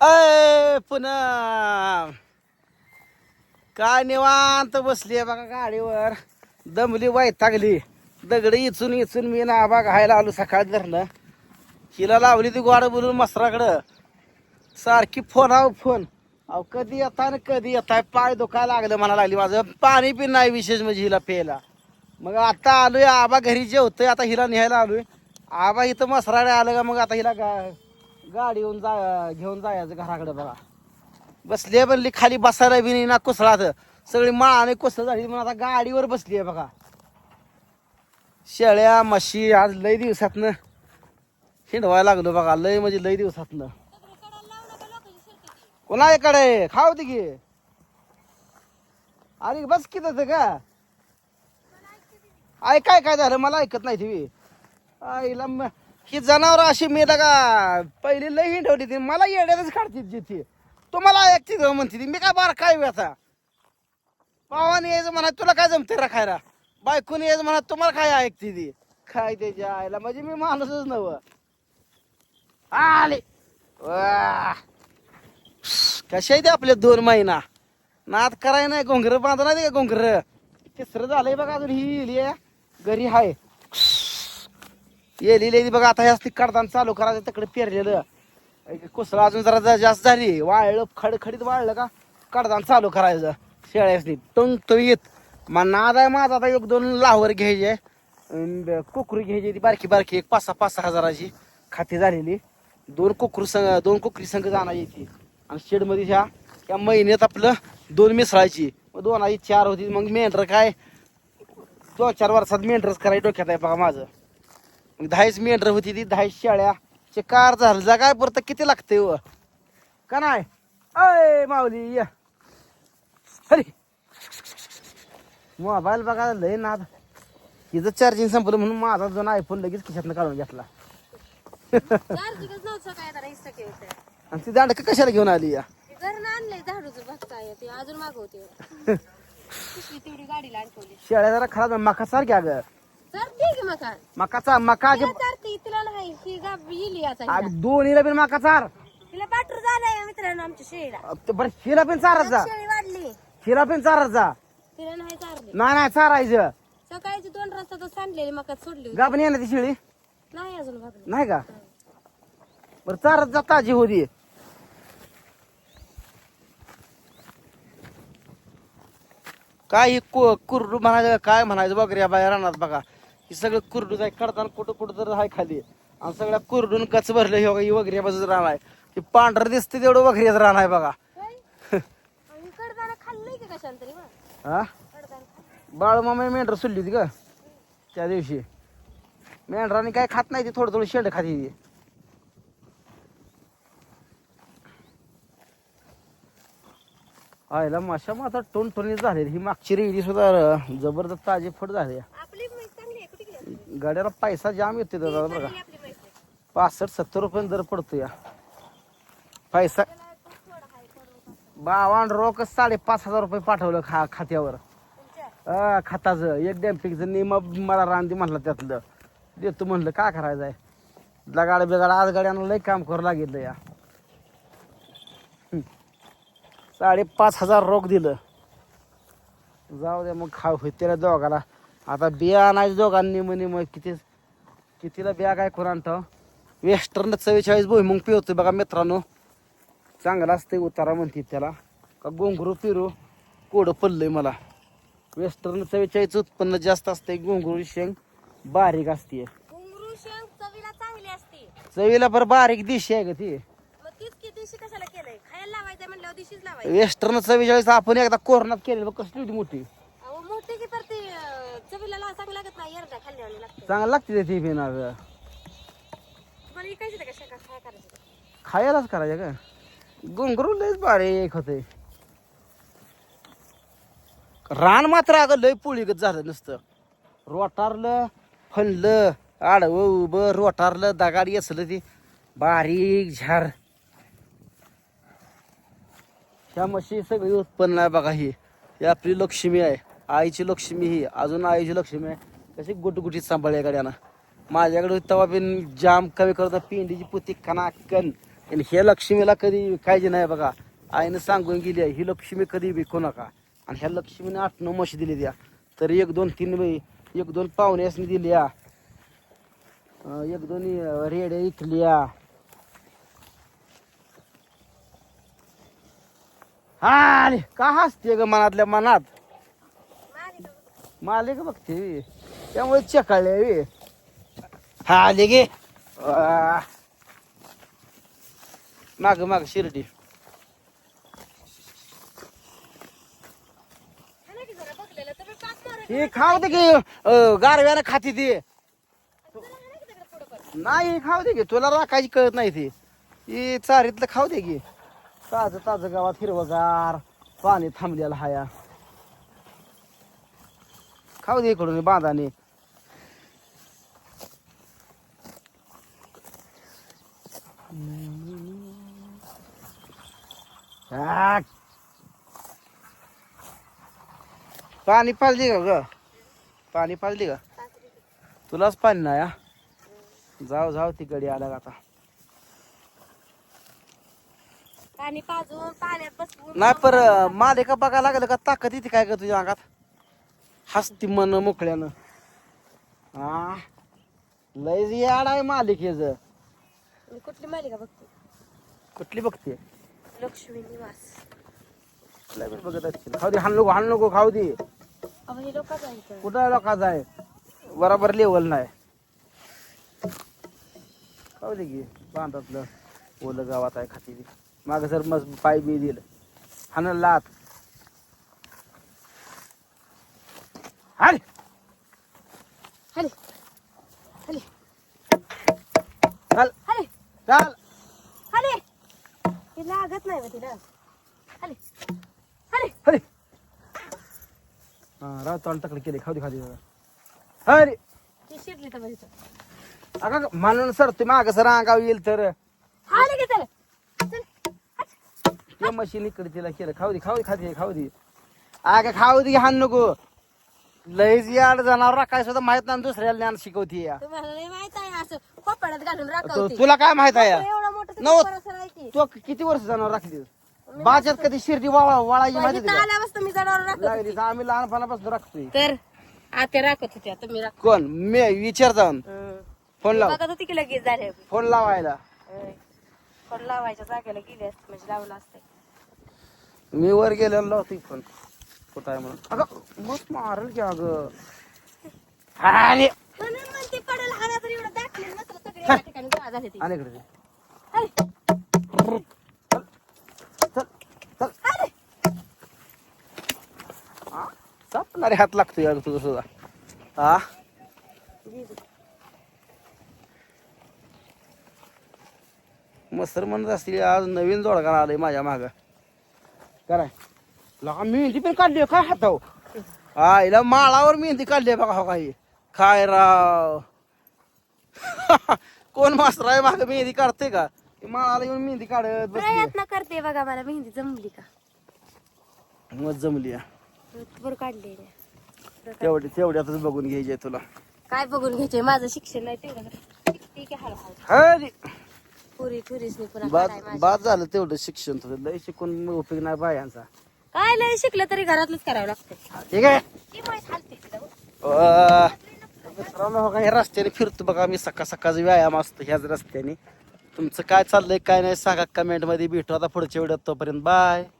अय पुन्हा काय निवांत बसली बघा गाडीवर. दमली वैतागली. दगड इचून इचून मी ना आबा घायला आलो सकाळी धरणं. हिला लावली ती गोड बोलून मसराकडं. सारखी फोन आव फोन. अहो कधी येताय ना कधी येताय? पाय दुखायला लागलं म्हणा लागली माझं. पाणी पिण नाही विशेष म्हणजे हिला प्यायला. मग आता आलोय आबा घरी जेवतोय. आता हिला न्यायला आलोय. आबा इथं मसराडे आलं का मग आता हिला गा गाडी येऊन जा घेऊन जायचं घराकडे बघा बसली बनली खाली बसायला बी नाही ना कुसळात सगळी माळाने कुसळ झाली म्हणून आता गाडीवर बसली आहे बघा शेळ्या म्हशी आज लय दिवसातनं हिंडवायला लागलो बघा लय म्हणजे लय दिवसातनं कोणाकडे खाऊ दे की अरे बस की तसं का ऐकाय काय काय झालं मला ऐकत नाही तुम्ही आईला ही जनावर अशी मी का पहिली लई हिंडवली ती. मला येड्यातच काढते जिथे. तुम्हाला ऐकते ग म्हणते ती. मी काय बार काय आता? पावाने यायचं म्हणा तुला काय जमते रा खायला? बायकून यायचं म्हणा तुम्हाला काय ऐकते ती? काय त्याच्या आईला? म्हणजे मी माणूसच नव आले. वा. कशा आहे ते आपले दोन महिना? नाद कराय नाही घोंगर बांधणार का घोंगर? तिसरं झालंय बघा अजून ही घरी आहे येली हाय बघा आता ह्याच ती कडताना चालू करायचं तिकडे पेरलेलं. कुसळ अजून जरा जास्त झाली. वाळलं खडखडीत वाळलं का? कडताना चालू करायचं. शेळ्यासनी टंग येत. मग नाद आहे माझा आता एक दोन लावर घ्यायचे. कोकरू घ्यायची ती बारकी बारकी एक पाच सहा पाच सहा हजाराची खाती झालेली. दोन कुकरू संघ दोन कुकरी संघ जाणार येते आणि शेडमध्ये ह्या या महिन्यात आपलं दोन मिसळायची. मग दोन आई चार होती मग मेंढर काय? दोन चार वर्षात मेंढरच करायची डोक्यात आहे बघा माझं. दहाच मेंढर होती ती दहाच शेळ्या. चे कार झालं जा काय परत किती लागते व का नाही? अय माऊली या. अरे मोबाईल बघा लय नाद. हिचं चार्जिंग संपलं म्हणून माझा जुना आयफोन लगेच खिशातनं काढून घेतला. आणि ती दांडक कशाला घेऊन आली या? अजून मागवते. गाडीला अडकवली शेळ्या जरा खराब. मका सारखी अगं. की मका? मका तिला चारते तिला नाही ही गाब येली आता हिला. अग दोन्हीला पण मका चार. तिला पाठरू झालंय मित्रांनो आमच्या शेळीला. अ, ते बरं हिला पण चारत जा. शेळी वाढली. हिला पण चारत जा. तिला नाही चारली. नाही नाही चारायचं. सकाळची दोन रस्ता तर सांडलेली मका सोडली होती. गाबणी येणार ती शेळी? नाही अजून बघली नाही का? बरं चारत जा ताजी होती काय ही कु- कुरडू म्हणायचं काय म्हणायचं बघ रे बाया रानात बघा. ही सगळं कुरडू जाय कडताना कुठं कुठं तर हाय खाली. आणि सगळ्या कुरडून कच भरलं हे बघा ही वगैरे बाजूच रान आहे. ते पांढरं दिसते तेवढं वगैरेच रान आहे बघा. की हा. बाळ मामा मेंढर सोडली होती का त्या दिवशी. मेंढराने काय खात नाही ती थोडं थोडं शेंड खाती ती. आयला माशा माता टोन झाले ही मागची रेडी सुद्धा जबरदस्त ताजी फट झाली आपली म्हैस चांगली आहे कुठे गेली गाड्याला पैसा जाम येते दादा बघा पासष्ट सत्तर रुपये दर पडतो या पैसा बावान रोख साडेपाच हजार रुपये पाठवलं खा खात्यावर. तुमच्या एक डॅम्पिंगचं निम मला रांदी म्हटलं त्यातलं. देतो म्हणलं काय करायचं आहे? लगाड बिगाड आज गाड्यानं लय काम करू लागितलं या. साडेपाच हजार रोख दिलं. जाऊ दे मग खाऊ होईल त्याला दोघाला. आता बिया आणायचं दोघांनी म्हणे मग किती कितीला बिया काय करून आणतो? वेस्टर्न चव्वेचाळीस भुईमुंग पिवतोय बघा मित्रांनो. चांगला असतंय उतारा म्हणते त्याला. का गोंगरू पिरू कोडं पडलंय मला. वेस्टर्न चव्वेचाळीस उत्पन्न जास्त असते गोंगरू शेंग बारीक असते चवीला चांगली असते. चवीला पर बारीक दिशी आहे का ती वेस्टर्न चव्वेचाळीस आपण एकदा कोरोनात केलेलं बघ कसली होती मोठी. चांगलं लागत चांगलं लागते ती पिणार तुम्हाला विकायचं होतं का शेंगा काय करायचं होतं? खायलाच करायचं का? गोंगरू लयच बारीक होते रान मात्र अगं लय पुळीगत झालं नुसतं. रोटारलं फणलं आडवं उभं रोटारलं दगाड येसलं ती बारीक झार. ह्या म्हशी सगळी उत्पन्न आहे बघा ही. ही आपली लक्ष्मी आहे. आईची लक्ष्मी ही. अजून आईची लक्ष्मी आहे. कशी गुटगुटीत सांभाळल्या गाड्यानं. माझ्याकडे तवा बिन जाम कमी करता पिंडीची पुती कनाकन आणि हे लक्ष्मीला कधी विकायची नाही बघा. आईनं सांगून गेली आहे ही लक्ष्मी कधी विकू नका. आणि ह्या लक्ष्मीने आठ नऊ म्हशी दिली द्या तर एक दोन तीन बाई एक दोन पाहुण्यासनी दिल्या. एक दोन रेड्या इकल्या. हा का हसते ग मनातल्या मनात? मालिक बघते. त्यामुळे चकाळले. हा आले गे. माग माग शिर्डी हे खाऊ दे की गारव्यानं खाती ती नाही खाऊ दे की तुला राखायची कळत नाही ती ही चारीतलं खाऊ दे की ताजं ताजं गावात हिरवगार पाणी थांबलेलं हाया खाऊ दे इकडून बांधाने. पाणी पाजली का ग? पाणी पाजली का? तुलाच पाणी नाही हा? जाऊ जाऊ ती गडी आल्या का आता. पाणी पाजून पाण्यात बसवून नाही पर मालिका बघायला लागलं का ताकद येते काय ग तुझ्या अंगात? हसती मन मोकळ्यानं. हा लय याड आहे मालिकेच मी कुठली मालिका बघते? कुठली बघते? लक्ष्मी निवास. लय बघत असतील खाऊ दे हाण नको हाण नको खाऊ दे. अहो हे लोक जायचं कुठं लोकांचा आहे? बराबर लेवल नाही. खाऊ दे की बांधातलं. ओलं गावात आहे खाती माग जर मस्त पाय बी दिलं. हाण लात. हाल हले हले चाल. हले चाल. हले हे लागत नाही बा तिला. हले हले अरे हा राव तोंड तकडे केले. खाऊ दे खाऊ दे. अरे. ती शिरली तर बघितलं अगं म्हणून सर तुम्ही माग सर अंगाव येईल तर. हले चल. चल. ते मशीन इकडे तिला केलं. खाऊ दे खाऊ दे खाऊ दे खाऊ दे. अगं खाऊ दे हाण नको. लयच याड जनावर काय सुद्धा माहीत नाही दुसऱ्याला ज्ञान शिकवते या. तुम्हाला नाही माहीत आहे असं कोपड्यात घालून तु- राखवते. तुला काय माहीत आहे एवढा मोठा की. तू किती वर्ष जनावर राखली बाच्यात कधी शिर्डी वाळा वाळायची माहिती आहे आल्यापासून मी जनावर का? राखत लागली तर आम्ही लहानपणापासून राखतोय. तर आत्या राखत होत्या तुम्ही राख. कोण? मी विचार जाऊन. फोन लाव. बघत होती की लगेच झाले फोन लावायला. पण लावायच्या जागेला गेले असते म्हणजे लावलं असते. मी वर गेलेलो लावतो फोन कुठं आहे म्हणून? अगं मस्त मारल की अगं. आणि म्हणून म्हणते पडेल हाना तर एवढं दाखले नसलं सगळे एका ठिकाणी गोळा झाले ते आणि इकडे दे. अरे, चल चल अरे. सापणारे हात लागतोय अगं तुझं सुद्धा. हा मस्तर म्हणत असतील आज नवीन जोडगार आलंय माझ्या माग. काय लगा मेहंदी पण काढली काय हाताव हा हिला माळावर मेहंदी काढली बघा हो काही. काय राव? कोण मास्तर आहे माग मेहंदी काढते का? माळाला येऊन मेहंदी काढत प्रयत्न करते बघा मला मेहंदी जमली का? मग जमली आहे. बरं काढले तेवढी तेवढ्यातच बघून घ्यायचे तुला. काय बघून घ्यायचे माझं शिक्षण नाही तेवढं. पुरी झालं तेवढं शिक्षण. तुझं लय शिकून उपयोग नाही बायांचा. काय लय शिकलं तरी घरातलंच करावं लागतं. ठीक आहे. ती माहीत हालते तिला हो. अं, मित्रांनो हो का, ह्या रस्त्याने फिरतो बघा मी. सकाळ सकाळचा व्यायाम असतो ह्याच रस्त्याने. तुमचं काय चाललंय काय नाही सांगा कमेंटमध्ये. भेटू आता पुढच्या वेळेत तोपर्यंत. बाय